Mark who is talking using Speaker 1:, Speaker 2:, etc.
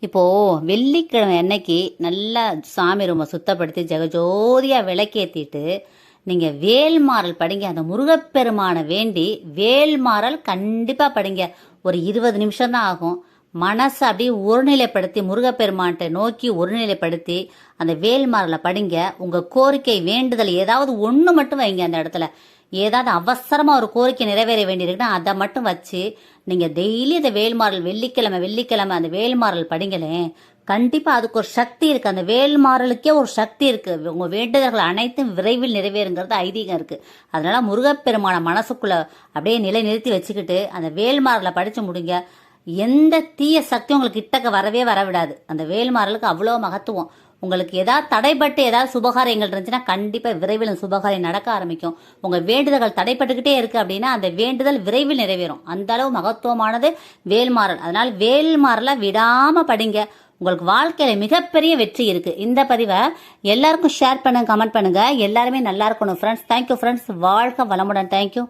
Speaker 1: இப்போது வெள்ளிக்கிழமை அன்னைக்கு நல்லா சாமி ரூமை சுத்தப்படுத்தி ஜெகஜோதியாக விளக்கேற்றிட்டு நீங்கள் வேல்மாறல் படிங்க. அந்த முருகப்பெருமானை வேண்டி வேல்மாறல் கண்டிப்பாக படிங்க. ஒரு இருபது நிமிஷம் தான் ஆகும். மனசை அப்படியே ஒருநிலைப்படுத்தி முருகப்பெருமான்கிட்ட நோக்கி ஒருநிலைப்படுத்தி அந்த வேல்மாறலை படிங்க. உங்கள் கோரிக்கை வேண்டுதல் ஏதாவது ஒன்று மட்டும் வைங்க அந்த இடத்துல. ஏதாவது அவசரமாக ஒரு கோரிக்கை நிறைவேற வேண்டியிருக்குன்னா அதை மட்டும் வச்சு நீங்கள் டெய்லி அந்த வேல்மாறல் வெள்ளிக்கிழமை வெள்ளிக்கிழமை அந்த வேல்மாறல் படிங்களேன் கண்டிப்பாக அதுக்கு ஒரு சக்தி இருக்குது அந்த வேல்மாறலுக்கே ஒரு சக்தி இருக்குது உங்கள் வேண்டுதல்கள் அனைத்தும் விரைவில் நிறைவேறுங்கிறது ஐதீகம் இருக்குது அதனால முருகப்பெருமான மனசுக்குள்ளே அப்படியே நிலை நிறுத்தி வச்சுக்கிட்டு அந்த வேல்மாறலை படித்து முடிங்க. எந்த தீய சக்தியும் உங்களுக்கு கிட்டக்க வரவே வர விடாது அந்த வேல்மாறலுக்கு அவ்வளோ மகத்துவம். உங்களுக்கு ஏதாவது தடைப்பட்டு ஏதாவது சுபகாரியங்கள் இருந்துச்சுன்னா கண்டிப்பாக விரைவில் சுபகாரியம் நடக்க ஆரம்பிக்கும். உங்கள் வேண்டுதல்கள் தடைப்பட்டுக்கிட்டே இருக்குது அப்படின்னா அந்த வேண்டுதல் விரைவில் நிறைவேறும். அந்த அளவு மகத்துவமானது வேல்மாறல். அதனால் வேல்மாறலை விடாமல் படிங்க. உங்களுக்கு வாழ்க்கையில் மிகப்பெரிய வெற்றி இருக்குது இந்த பதிவை எல்லாருக்கும் ஷேர் பண்ணுங்க கமெண்ட் பண்ணுங்கள் எல்லாருமே நல்லா இருக்கணும். ஃப்ரெண்ட்ஸ் தேங்க்யூ ஃப்ரெண்ட்ஸ் வாழ்க வளமுடன். தேங்க்யூ